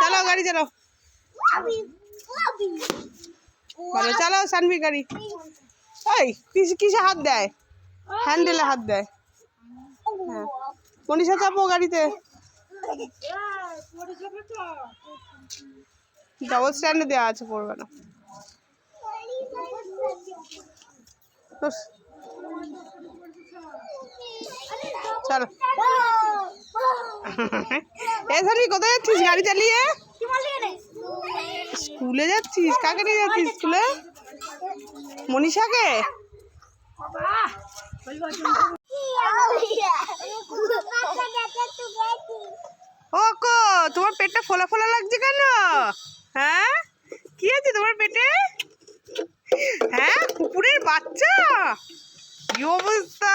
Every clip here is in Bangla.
চলো গাড়ি চালাও। ভালো চালাও, সানভি গাড়ি। ওই কিসে হাত দেয়? হ্যান্ডেলে হাত দেয়। হ্যাঁ। মনীষা চাপো গাড়িতে। ডবল স্ট্যান্ডে দেওয়া আছে, পড়বে না। চলো। এ সানভি কোথায় যাচ্ছিস? গাড়ি চালিয়ে? স্কুলে যাচ্ছিস? কাকে নিয়ে যাচ্ছিস স্কুলে? মনীষাকে? ও কো, তোমার পেটটা ফোলা ফোলা লাগছে কেন? হ্যাঁ? কি আছে তোমার পেটে? হ্যাঁ কুকুরের বাচ্চা? কি অবস্থা?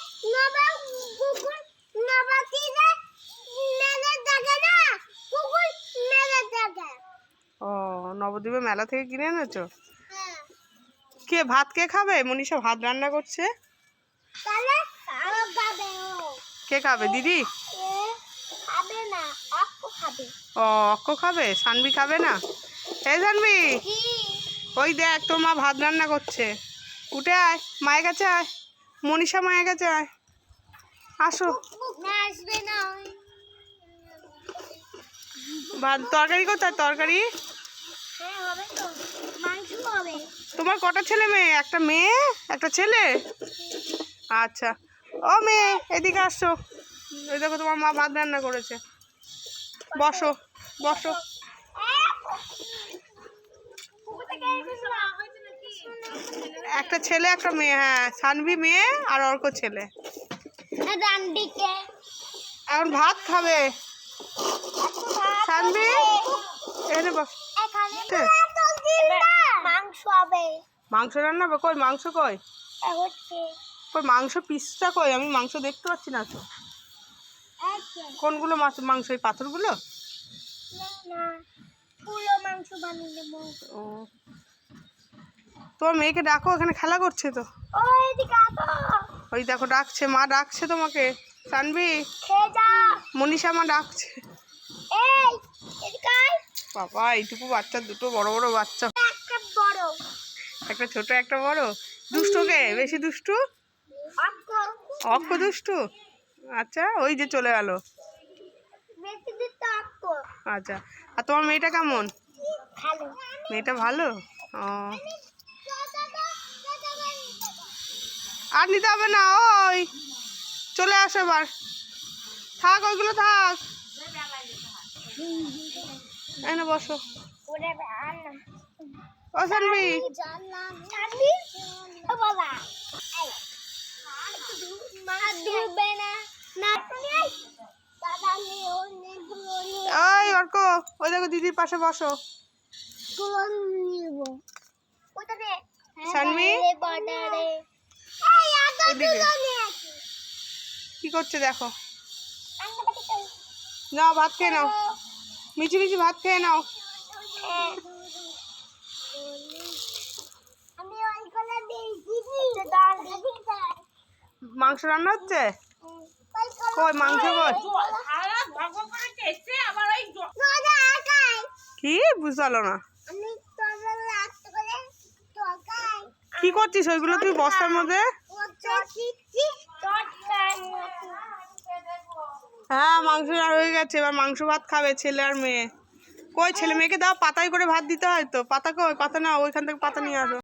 নবদ্বীপে মেলা থেকে কিনে এনেছো? কে ভাত কে খাবে? মনীষা ভাত রান্না করছে? কে খাবে? দিদি? ও, অক্ক খাবে? সানবি খাবে না? এই সানবি! ওই দেখ, তোর মা ভাত রান্না করছে। উঠে আয়, মায়ের কাছে আয়। মনীষা মায়ের কাছে আয়। আসো। ভাত তরকারি কোথায়? তরকারি? হবে? তো মাংস হবে। তোমার কটা ছেলে মেয়ে? একটা মেয়ে, একটা ছেলে? আচ্ছা। ও মেয়ে, এদিকে আসছো ওই দেখো তোমার মা ভাত রান্না করেছে। বসো বসো। একটা ছেলে, একটা মেয়ে হ্যাঁ। সানভি মেয়ে আর অর্ক ছেলে। এখন ভাত খাবে। সানভি এনে বস। এখানে মাংস হবে। মাংস রান্না হবে? কই মাংস কই? কই মাংস পিসটা কই? আমি মাংস দেখতে পাচ্ছি না তো। কোনগুলো মাছ মাংস এই পাথরগুলো? ও। তোমার মেয়েকে ডাকো এখানে খেলা করছে তো। ওই দেখো ডাকছে। মা ডাকছে তোমাকে। সানবি মনীষা মা ডাকছে। এই। বাবা এইটুকু বাচ্চা দুটো বড় বড় বাচ্চা। একটা ছোট একটা বড়। দুষ্টুকে বেশি দুষ্টু? অক্ষ দুষ্টু? আচ্ছা ওই যে চলে গেল। আচ্ছা আর তোমার মেয়েটা কেমন? মেয়েটা ভালো? ও। আর নিতে হবে না ওই। চলে আসো এবার। থাক ওইগুলো থাক। এনে বসো। ও সানবি ওই অর্ক ওই দেখো দিদির পাশে বসো। আসি কি করছে দেখো। নাও ভাত খেয়ে নাও। মিচি মিচি ভাত খেয়ে নাও। মাংস রান্না হচ্ছে? কই, মাংস কি? বুঝতে পারল না। কি করছিস? ওইগুলো তুই বস্তার মধ্যে? হ্যাঁ মাংস আর হয়ে গেছে। এবার মাংস ভাত খাবে ছেলে আর মেয়ে। কই ছেলে মেয়েকে দাও, পাতায় করে ভাত দিতে হয় তো। পাতা কই? পাতা না ওইখান থেকে পাতা নিয়ে আসো।